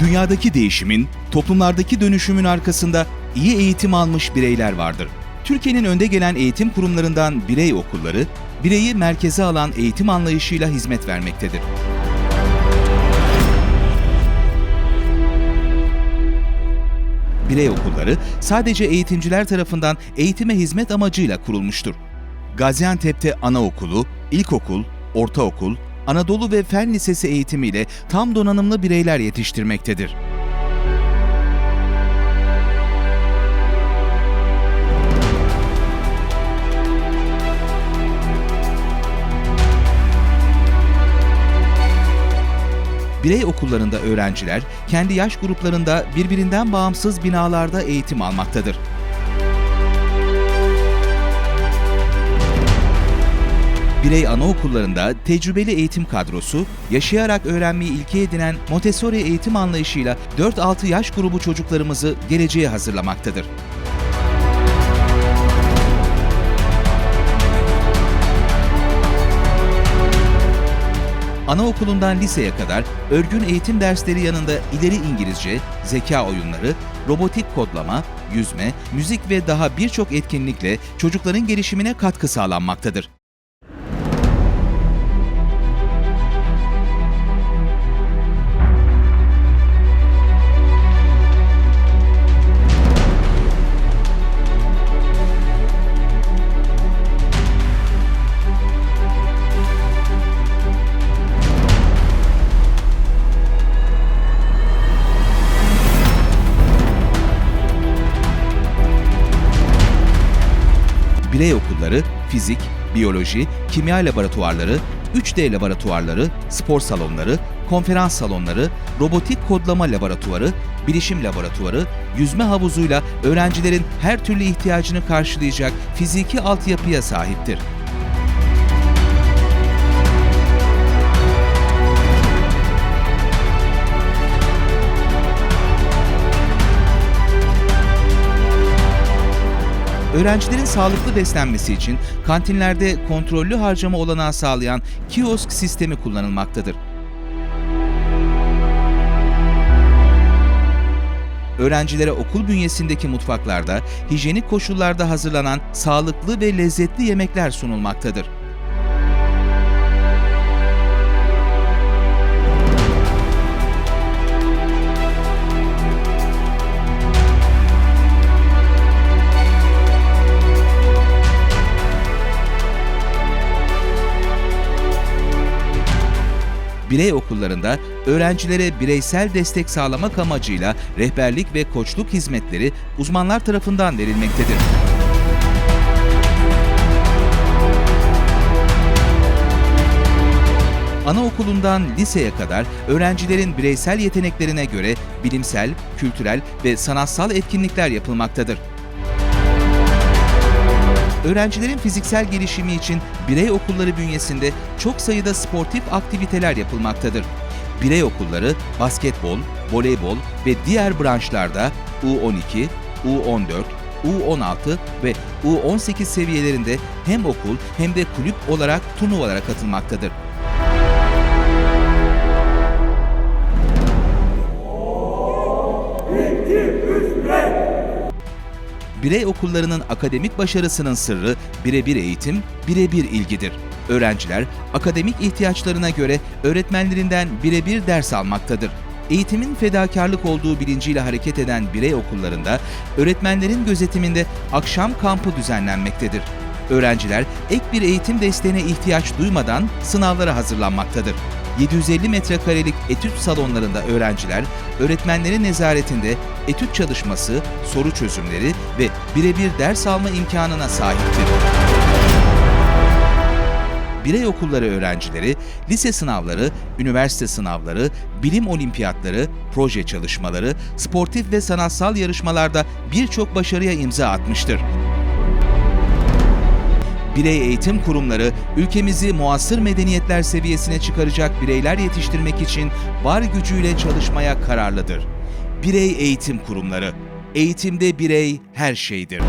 Dünyadaki değişimin, toplumlardaki dönüşümün arkasında iyi eğitim almış bireyler vardır. Türkiye'nin önde gelen eğitim kurumlarından birey okulları, bireyi merkeze alan eğitim anlayışıyla hizmet vermektedir. Birey okulları sadece eğitimciler tarafından eğitime hizmet amacıyla kurulmuştur. Gaziantep'te anaokulu, ilkokul, ortaokul, Anadolu ve Fen Lisesi eğitimiyle tam donanımlı bireyler yetiştirmektedir. Birey okullarında öğrenciler kendi yaş gruplarında birbirinden bağımsız binalarda eğitim almaktadır. Birey anaokullarında tecrübeli eğitim kadrosu, yaşayarak öğrenmeyi ilke edinen Montessori eğitim anlayışıyla 4-6 yaş grubu çocuklarımızı geleceğe hazırlamaktadır. Anaokulundan liseye kadar örgün eğitim dersleri yanında ileri İngilizce, zeka oyunları, robotik kodlama, yüzme, müzik ve daha birçok etkinlikle çocukların gelişimine katkı sağlanmaktadır. Birey okulları, fizik, biyoloji, kimya laboratuvarları, 3D laboratuvarları, spor salonları, konferans salonları, robotik kodlama laboratuvarı, bilişim laboratuvarı, yüzme havuzuyla öğrencilerin her türlü ihtiyacını karşılayacak fiziki altyapıya sahiptir. Öğrencilerin sağlıklı beslenmesi için kantinlerde kontrollü harcama olanağı sağlayan kiosk sistemi kullanılmaktadır. Öğrencilere okul bünyesindeki mutfaklarda hijyenik koşullarda hazırlanan sağlıklı ve lezzetli yemekler sunulmaktadır. Birey okullarında öğrencilere bireysel destek sağlamak amacıyla rehberlik ve koçluk hizmetleri uzmanlar tarafından verilmektedir. Anaokulundan liseye kadar öğrencilerin bireysel yeteneklerine göre bilimsel, kültürel ve sanatsal etkinlikler yapılmaktadır. Öğrencilerin fiziksel gelişimi için birey okulları bünyesinde çok sayıda sportif aktiviteler yapılmaktadır. Birey okulları basketbol, voleybol ve diğer branşlarda U12, U14, U16 ve U18 seviyelerinde hem okul hem de kulüp olarak turnuvalara katılmaktadır. Birey okullarının akademik başarısının sırrı birebir eğitim, birebir ilgidir. Öğrenciler akademik ihtiyaçlarına göre öğretmenlerinden birebir ders almaktadır. Eğitimin fedakarlık olduğu bilinciyle hareket eden birey okullarında öğretmenlerin gözetiminde akşam kampı düzenlenmektedir. Öğrenciler ek bir eğitim desteğine ihtiyaç duymadan sınavlara hazırlanmaktadır. 750 metrekarelik etüt salonlarında öğrenciler öğretmenlerin nezaretinde etüt çalışması, soru çözümleri ve birebir ders alma imkanına sahiptir. Birey okulları öğrencileri, lise sınavları, üniversite sınavları, bilim olimpiyatları, proje çalışmaları, sportif ve sanatsal yarışmalarda birçok başarıya imza atmıştır. Birey eğitim kurumları ülkemizi muasır medeniyetler seviyesine çıkaracak bireyler yetiştirmek için var gücüyle çalışmaya kararlıdır. Birey eğitim kurumları. Eğitimde birey her şeydir.